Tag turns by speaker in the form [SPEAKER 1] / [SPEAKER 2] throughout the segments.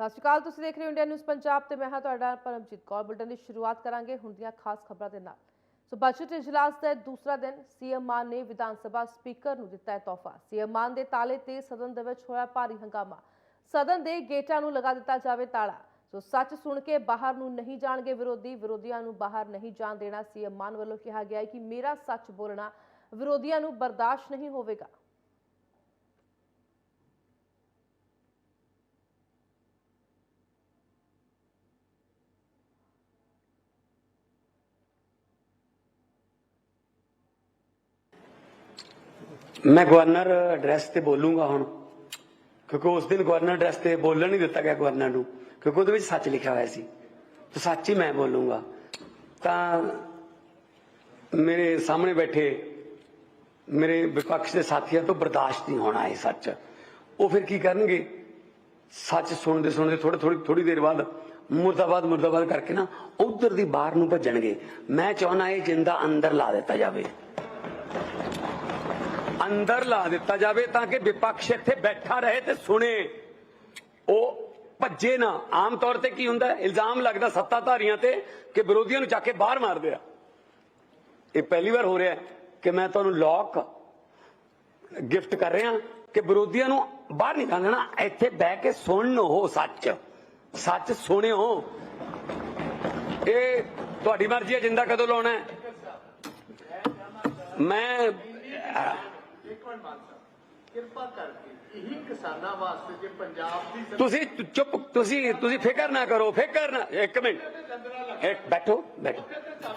[SPEAKER 1] ਸਤਿ ਸ਼੍ਰੀ ਅਕਾਲ, ਤੁਸੀਂ ਦੇਖ ਰਹੇ ਹੋ ਇੰਡੀਆ ਨਿਊਜ਼ ਪੰਜਾਬ ਤੇ ਮੈਂ ਹਾਂ ਤੁਹਾਡਾ ਪਰਮਜੀਤ ਕੌਰ। ਬੁਲਟਨ ਦੀ ਸ਼ੁਰੂਆਤ ਕਰਾਂਗੇ ਹੁਣ ਦੀਆਂ ਖਾਸ ਖਬਰਾਂ ਦੇ ਨਾਲ। ਸੋ ਬਜਟ ਇਜਲਾਸ ਦਾ ਦੂਸਰਾ ਦਿਨ, ਸੀਐਮ ਮਾਨ ਨੇ ਵਿਧਾਨ ਸਭਾ ਸਪੀਕਰ ਨੂੰ ਦਿੱਤਾ ਹੈ ਤੋਹਫਾ। ਸੀਐਮ ਮਾਨ ਦੇ ਤਾਲੇ ਤੇ ਸਦਨ ਦੇ ਵਿੱਚ ਹੋਇਆ ਭਾਰੀ ਹੰਗਾਮਾ। ਸਦਨ ਦੇ ਗੇਟਾਂ ਨੂੰ ਲਗਾ ਦਿੱਤਾ ਜਾਵੇ ਤਾਲਾ। ਸੋ ਸੱਚ ਸੁਣ ਕੇ ਬਾਹਰ ਨੂੰ ਨਹੀਂ ਜਾਣਗੇ ਵਿਰੋਧੀ, ਵਿਰੋਧੀਆਂ ਨੂੰ ਬਾਹਰ ਨਹੀਂ ਜਾਣ ਦੇਣਾ ਸੀਐਮ ਮਾਨ ਵੱਲੋਂ ਕਿਹਾ ਗਿਆ ਹੈ ਕਿ ਮੇਰਾ ਸੱਚ ਬੋਲਣਾ ਵਿਰੋਧੀਆਂ ਨੂੰ ਬਰਦਾਸ਼ਤ ਨਹੀਂ ਹੋਵੇਗਾ।
[SPEAKER 2] ਮੈਂ ਗਵਰਨਰ ਐਡਰੈਸ ਤੇ ਬੋਲੂੰਗਾ ਹੁਣ। ਕਿਉਂਕਿ ਉਸ ਦਿਨ ਗਵਰਨਰ ਐਡਰੈਸ ਤੇ ਬੋਲਣ ਨਹੀਂ ਦਿੱਤਾ ਗਿਆ ਗਵਰਨਰ ਨੂੰ। ਕਿਉਂਕਿ ਉਹਦੇ ਵਿੱਚ ਸੱਚ ਲਿਖਿਆ ਹੋਇਆ ਸੀ। ਤੇ ਸੱਚ ਹੀ ਮੈਂ ਬੋਲੂੰਗਾ। ਤਾਂ ਮੇਰੇ ਸਾਹਮਣੇ ਬੈਠੇ ਮੇਰੇ ਵਿਪਕਸ਼ ਦੇ ਸਾਥੀਆਂ ਤੋਂ ਬਰਦਾਸ਼ਤ ਨਹੀਂ ਹੋਣਾ ਇਹ ਸੱਚ। ਉਹ ਫਿਰ ਕੀ ਕਰਨਗੇ? ਸੱਚ ਸੁਣਦੇ ਸੁਣਦੇ ਥੋੜੀ ਥੋੜੀ ਥੋੜੀ ਦੇਰ ਬਾਅਦ ਮੁਰਦਾਬਾਦ ਮੁਰਦਾਬਾਦ ਕਰਕੇ ਨਾ ਉਧਰ ਦੀ ਬਾਹਰ ਨੂੰ ਭੱਜਣਗੇ। ਮੈਂ ਚਾਹਨਾ ਇਹ ਜਿੰਦਾ ਅੰਦਰ ਲਾ ਦਿੱਤਾ ਜਾਵੇ। ਅੰਦਰ ਲਾ ਦਿੱਤਾ ਜਾਵੇ ਤਾਂ ਕਿ ਵਿਪਕਸ਼ ਇੱਥੇ ਬੈਠਾ ਰਹੇ ਤੇ ਸੁਣੇ। ਉਹ ਭੱਜੇ ਨਾ। ਆਮ ਤੌਰ ਤੇ ਕੀ ਹੁੰਦਾ? ਇਲਜ਼ਾਮ ਲੱਗਦਾ ਸੱਤਾਧਾਰੀਆਂ ਤੇ ਕਿ ਵਿਰੋਧੀਆਂ ਨੂੰ ਚੱਕ ਕੇ ਬਾਹਰ ਮਾਰਦੇ ਆ। ਇਹ ਪਹਿਲੀ ਵਾਰ ਹੋ ਰਿਹਾ ਕਿ ਮੈਂ ਤੁਹਾਨੂੰ ਲੋਕ ਗਿਫਟ ਕਰ ਰਿਹਾ ਕਿ ਵਿਰੋਧੀਆਂ ਨੂੰ ਬਾਹਰ ਨਹੀਂ ਜਾਣਾ ਇੱਥੇ ਬਹਿ ਕੇ ਸੁਣੋ ਸੱਚ। ਸੱਚ ਸੁਣਿਓ। ਇਹ ਤੁਹਾਡੀ ਮਰਜ਼ੀ ਹੈ। ਜਿੰਦਾ ਕਦੋਂ ਲਾਉਣਾ ਮੈਂ
[SPEAKER 3] ਕਿਰਪਾ ਕਰਕੇ ਇਹੀ ਕਿਸਾਨਾਂ ਵਾਸਤੇ ਜੇ ਪੰਜਾਬ ਦੀ
[SPEAKER 2] ਤੁਸੀਂ ਚੁੱਪ ਤੁਸੀਂ ਤੁਸੀਂ ਫਿਕਰ ਨਾ ਕਰੋ ਫਿਕਰ ਨਾ ਇੱਕ ਮਿੰਟ। ਇੱਕ ਬੈਠੋ ਬੈਠੋ।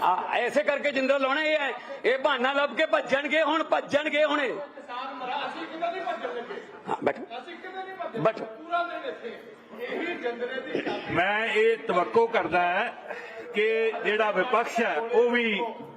[SPEAKER 2] ਆ ਐਸੇ ਕਰਕੇ ਜਿੰਦਰਾ ਲਾਉਣਾ ਇਹ ਹੈ। ਇਹ ਬਹਾਨਾ ਲੱਭ ਕੇ ਭੱਜਣਗੇ ਹੁਣ ਭੱਜਣਗੇ ਹੁਣ ਇਹ।
[SPEAKER 3] ਕਿਸਾਨ ਮਰਾ ਅਸੀਂ ਕਿਤੇ ਨਹੀਂ ਭੱਜਣ ਲੱਗੇ?
[SPEAKER 2] ਹਾਂ ਬੈਠੋ।
[SPEAKER 3] ਅਸੀਂ ਕਿਤੇ ਨਹੀਂ ਭੱਜਣ
[SPEAKER 2] ਬੈਠੋ।
[SPEAKER 3] ਪੂਰਾ ਦਿਨ ਇੱਥੇ। ਇਹੀ ਜੰਦਰੇ ਦੀ ਚਾਬੀ
[SPEAKER 4] ਮੈਂ ਇਹ ਤਵੱਕੋ ਕਰਦਾ ਹੈ ਕਿ ਜਿਹੜਾ ਵਿਪਕਸ਼ ਹੈ ਉਹ ਵੀ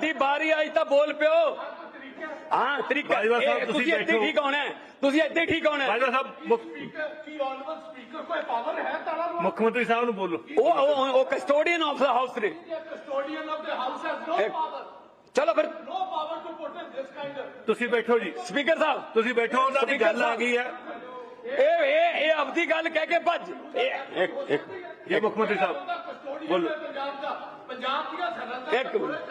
[SPEAKER 2] ਤੁਹਾਡੀ ਵਾਰੀ ਆਈ ਤਾਂ ਬੋਲ ਪਿਓ। ਹਾਂ ਤਰੀਕਾ
[SPEAKER 4] ਬਾਜਵਾ ਸਾਹਿਬ,
[SPEAKER 2] ਇਹ
[SPEAKER 4] ਤੁਸੀਂ
[SPEAKER 2] ਤੁਸੀਂ ਇੱਥੇ। ਠੀਕ ਹੋਣਾ ਤੁਸੀਂ ਇੱਥੇ ਠੀਕ ਹੋਣਾ
[SPEAKER 4] ਬਾਜਵਾ ਸਾਹਿਬ
[SPEAKER 3] ਕੀ ਆਨਰੇਬਲ ਸਪੀਕਰ ਕੋਈ ਪਾਵਰ ਹੈ ਤਾਲਾ ਨੂੰ
[SPEAKER 4] ਮੁੱਖ ਮੰਤਰੀ ਸਾਹਿਬ ਨੂੰ ਬੋਲੋ।
[SPEAKER 2] ਉਹ ਉਹ- ਉਹ ਕਸਟੋਡੀਅਨ ਆਫ ਦਾ ਹਾਊਸ ਨੇ
[SPEAKER 3] custodian of the house has no. Power
[SPEAKER 2] ਚਲੋ ਫਿਰ।
[SPEAKER 3] No power to put in this kind
[SPEAKER 4] ਤੁਸੀਂ ਬੈਠੋ ਜੀ।
[SPEAKER 2] ਸਪੀਕਰ ਸਾਹਿਬ।
[SPEAKER 4] ਤੁਸੀਂ ਬੈਠੋ ਉਹਨਾਂ ਦੀ ਗੱਲ ਆ ਗਈ ਹੈ।
[SPEAKER 2] ਇਹ ਇਹ ਇਹ ਆਪਦੀ ਗੱਲ ਕਹਿ ਕੇ ਭੱਜ। ਇਹ ਇੱਕ ਇੱਕ
[SPEAKER 4] ਜੀ ਮੁੱਖ ਮੰਤਰੀ ਸਾਹਿਬ ਬੋਲੋ।
[SPEAKER 3] ਪੰਜਾਬ ਦਾ ਪੰਜਾਬ ਦੀਆਂ ਸਰਹੱਦਾਂ
[SPEAKER 2] ਇੱਕ ਮਿੰਟ।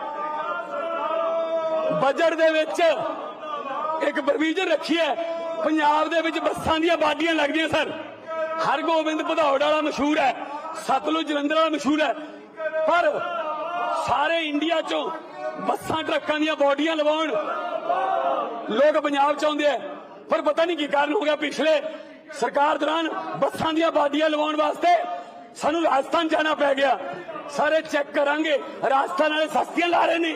[SPEAKER 2] ਬਜਟ ਦੇ ਵਿੱਚ ਇੱਕ ਪ੍ਰੋਵੀਜ਼ਨ ਰੱਖੀ ਹੈ। ਪੰਜਾਬ ਦੇ ਵਿੱਚ ਬੱਸਾਂ ਦੀਆਂ ਬਾਡੀਆਂ ਲੱਗਦੀਆਂ, ਸਰ। ਹਰਗੋਬਿੰਦ ਭਦੌੜ ਵਾਲਾ ਮਸ਼ਹੂਰ ਹੈ, ਸਤਲੁਜ ਜਲੰਧਰ ਵਾਲਾ ਮਸ਼ਹੂਰ ਹੈ। ਪਰ ਸਾਰੇ ਇੰਡੀਆ ਚੋਂ ਬੱਸਾਂ, ਟਰੱਕਾਂ ਦੀਆਂ ਬਾਡੀਆਂ ਲਵਾਉਣ ਲੋਕ ਪੰਜਾਬ ਚ ਆਉਂਦੇ ਆ। ਪਰ ਪਤਾ ਨਹੀਂ ਕੀ ਕਾਰਨ ਹੋ ਗਿਆ ਪਿਛਲੇ ਸਰਕਾਰ ਦੌਰਾਨ ਬੱਸਾਂ ਦੀਆਂ ਬਾਡੀਆਂ ਲਵਾਉਣ ਵਾਸਤੇ ਸਾਨੂੰ ਰਾਜਸਥਾਨ ਜਾਣਾ ਪੈ ਗਿਆ। ਸਾਰੇ ਚੈੱਕ ਕਰਾਂਗੇ, ਰਾਜਸਥਾਨ ਵਾਲੇ ਸਸਤੀਆਂ ਲਾ ਰਹੇ ਨੇ।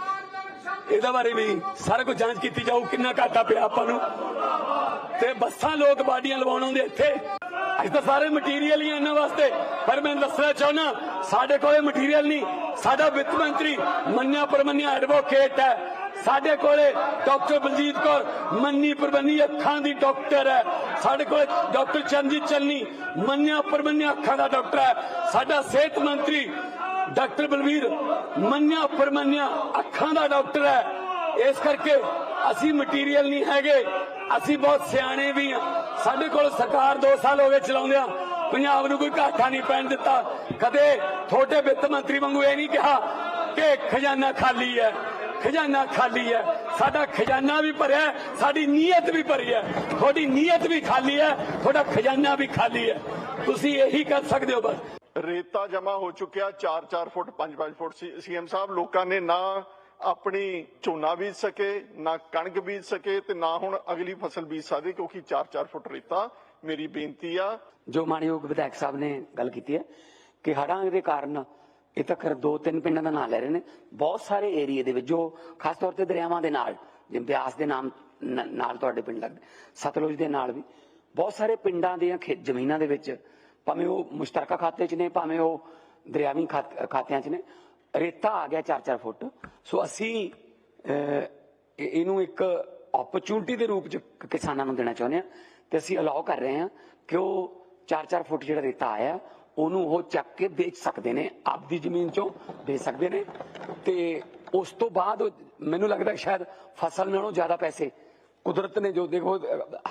[SPEAKER 2] ਇਹਦਾ ਬਾਰੇ ਵੀ ਸਾਰਾ ਕੁਝ ਜਾਂਚ ਕੀਤੀ ਜਾਊ, ਕਿੰਨਾ ਘਾਟਾ ਪਿਆ ਆਪਾਂ ਨੂੰ। ਤੇ ਬੱਸਾਂ ਲੋਕ ਬਾਡੀਆਂ ਲਵਾਉਣ ਆਉਂਦੇ ਇੱਥੇ। ਅੱਜ ਤਾਂ ਸਾਰੇ ਮਟੀਰੀਅਲ ਹੀ ਇਹਨਾਂ ਵਾਸਤੇ। ਪਰ ਮੈਂ ਦੱਸਣਾ ਚਾਹੁੰਦਾ ਸਾਡੇ ਕੋਲੇ ਮਟੀਰੀਅਲ ਨਹੀਂ। ਸਾਡਾ ਵਿੱਤ ਮੰਤਰੀ ਮੰਨਿਆ ਪਰਮੰਨਿਆ ਐਡਵੋਕੇਟ ਹੈ। ਸਾਡੇ ਕੋਲੇ ਡਾਕਟਰ ਬਲਜੀਤ ਕੌਰ ਮੰਨੀ ਪਰਮੰਨੀ ਅੱਖਾਂ ਦੀ ਡਾਕਟਰ ਹੈ।
[SPEAKER 5] ਸਾਡੇ ਕੋਲ ਡਾਕਟਰ ਚੰਦਜੀਤ ਚੰਨੀ ਮੰਨਿਆ ਪਰਮੰਨਿਆ ਅੱਖਾਂ ਦਾ ਡਾਕਟਰ ਹੈ। ਸਾਡਾ ਸਿਹਤ ਮੰਤਰੀ ਡਾਕਟਰ ਬਲਵੀਰ, ਮੰਨਿਆ ਪਰਮੰਨਿਆ ਅੱਖਾਂ ਦਾ ਡਾਕਟਰ ਹੈ। ਇਸ ਕਰਕੇ ਅਸੀਂ ਮਟੀਰੀਅਲ ਨਹੀਂ ਹੈਗੇ, ਅਸੀਂ ਬਹੁਤ ਸਿਆਣੇ ਵੀ ਹਾਂ। ਸਾਡੇ ਕੋਲ ਸਰਕਾਰ 2 ਸਾਲ ਹੋ ਗਏ ਚਲਾਉਂਦਿਆਂ ਪੰਜਾਬ ਨੂੰ ਕੋਈ ਘਾਟਾ ਨਹੀਂ ਪੈਣ ਦਿੱਤਾ। ਕਦੇ ਤੁਹਾਡੇ ਵਿੱਤ ਮੰਤਰੀ ਵਾਂਗੂ ਇਹ ਨਹੀਂ ਕਿਹਾ ਕਿ ਖਜ਼ਾਨਾ ਖਾਲੀ ਹੈ, ਖਜ਼ਾਨਾ ਖਾਲੀ ਹੈ। ਸਾਡਾ ਖਜ਼ਾਨਾ ਵੀ ਭਰਿਆ ਸਾਡੀ ਨੀਅਤ ਵੀ ਭਰੀ ਹੈ। ਤੁਹਾਡੀ ਨੀਅਤ ਵੀ ਖਾਲੀ ਹੈ, ਤੁਹਾਡਾ ਖਜ਼ਾਨਾ ਵੀ ਖਾਲੀ ਹੈ। ਤੁਸੀਂ ਇਹੀ ਕਰ ਸਕਦੇ ਹੋ ਬਸ।
[SPEAKER 6] ਰੇਤਾ ਜਮਾ ਹੋ ਚੁੱਕਿਆ 4-4 ਫੁੱਟ 5-5 ਫੁੱਟ ਸੀਐਮ ਸਾਹਿਬ, ਲੋਕਾਂ ਨੇ ਨਾ ਆਪਣੀ ਝੋਨਾ ਬੀਜ ਸਕੇ, ਨਾ ਕਣਕ ਬੀਜ ਸਕੇ ਤੇ ਨਾ ਹੁਣ ਅਗਲੀ ਫਸਲ ਬੀਜ ਸਕਦੇ, ਕਿਉਂਕਿ 4-4 ਫੁੱਟ ਰੇਤਾ ਮੇਰੀ ਬੇਨਤੀ ਆ।
[SPEAKER 2] ਜੋ ਮਾਨਯੋਗ ਵਿਧਾਇਕ ਸਾਹਿਬ ਨੇ ਗੱਲ ਕੀਤੀ ਹੈ ਕਿ ਹੜ੍ਹਾਂ ਦੇ ਕਾਰਨ ਇਹ ਤੱਕ ਦੋ ਤਿੰਨ ਪਿੰਡਾਂ ਦਾ ਨਾਂ ਲੈ ਰਹੇ ਨੇ। ਬਹੁਤ ਸਾਰੇ ਏਰੀਏ ਦੇ ਵਿੱਚ, ਜੋ ਖਾਸ ਤੌਰ ਤੇ ਦਰਿਆਵਾਂ ਦੇ ਨਾਲ, ਜਿਵੇਂ ਬਿਆਸ ਦੇ ਨਾਮ ਨਾਲ ਤੁਹਾਡੇ ਪਿੰਡ ਲੱਗਦੇ, ਸਤਲੁਜ ਦੇ ਨਾਲ ਵੀ, ਬਹੁਤ ਸਾਰੇ ਪਿੰਡਾਂ ਦੀਆਂ ਜ਼ਮੀਨਾਂ ਦੇ ਵਿੱਚ ਭਾਵੇਂ ਉਹ ਮੁਸ਼ਤਰਕਾ ਖਾਤੇ 'ਚ ਨੇ, ਭਾਵੇਂ ਉਹ ਦਰਿਆਵੀ ਖਾਤ- ਖਾਤਿਆਂ 'ਚ ਨੇ, ਰੇਤਾ ਆ ਗਿਆ 4-4 ਫੁੱਟ। ਸੋ ਅਸੀਂ ਇਹਨੂੰ ਇੱਕ ਓਪਰਚੁਨਿਟੀ ਦੇ ਰੂਪ 'ਚ ਕਿਸਾਨਾਂ ਨੂੰ ਦੇਣਾ ਚਾਹੁੰਦੇ ਹਾਂ ਤੇ ਅਸੀਂ ਅਲਾਉ ਕਰ ਰਹੇ ਹਾਂ ਕਿ ਉਹ 4-4 ਫੁੱਟ ਜਿਹੜਾ ਰੇਤਾ ਆਇਆ, ਉਹਨੂੰ ਉਹ ਚੱਕ ਕੇ ਵੇਚ ਸਕਦੇ ਨੇ, ਆਪਦੀ ਜ਼ਮੀਨ 'ਚੋਂ ਵੇਚ ਸਕਦੇ ਨੇ ਤੇ ਉਸ ਤੋਂ ਬਾਅਦ ਮੈਨੂੰ ਲੱਗਦਾ ਸ਼ਾਇਦ ਫਸਲ ਨਾਲੋਂ ਜ਼ਿਆਦਾ ਪੈਸੇ ਕੁਦਰਤ ਨੇ ਜੋ ਦੇਖੋ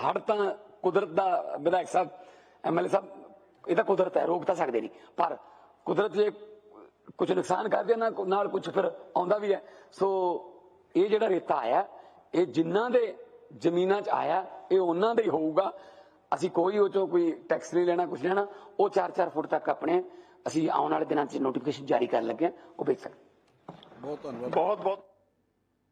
[SPEAKER 2] ਹੜ ਤਾਂ ਕੁਦਰਤ ਦਾ ਵਿਧਾਇਕ ਸਾਹਿਬ ਐਮਐਲਏ ਸਾਹਿਬ ਇਹ ਤਾਂ ਕੁਦਰਤ ਹੈ ਰੋਕ ਤਾਂ ਸਕਦੇ ਨਹੀਂ। ਪਰ ਕੁਦਰਤ ਜੇ ਕੁਝ ਨੁਕਸਾਨ ਕਰਦੇ ਨਾ ਨਾਲ ਕੁਝ ਫਿਰ ਆਉਂਦਾ ਵੀ ਹੈ। ਸੋ ਇਹ ਜਿਹੜਾ ਰੇਤਾ ਆਇਆ ਇਹ ਜਿਨ੍ਹਾਂ ਦੇ ਜ਼ਮੀਨਾਂ 'ਚ ਆਇਆ ਇਹ ਉਹਨਾਂ ਦਾ ਹੀ ਹੋਊਗਾ। ਅਸੀਂ ਕੋਈ ਉਹ ਚੋਂ ਕੋਈ ਟੈਕਸ ਨਹੀਂ ਲੈਣਾ ਕੁਝ ਲੈਣਾ। ਉਹ 4-4 ਫੁੱਟ ਤੱਕ ਆਪਣੇ ਅਸੀਂ ਆਉਣ ਵਾਲੇ ਦਿਨਾਂ 'ਚ ਨੋਟੀਫਿਕੇਸ਼ਨ ਜਾਰੀ ਕਰਨ ਲੱਗੇ ਹਾਂ। ਉਹ ਵੇਚ ਸਕਦੇ
[SPEAKER 6] ਬਹੁਤ ਬਹੁਤ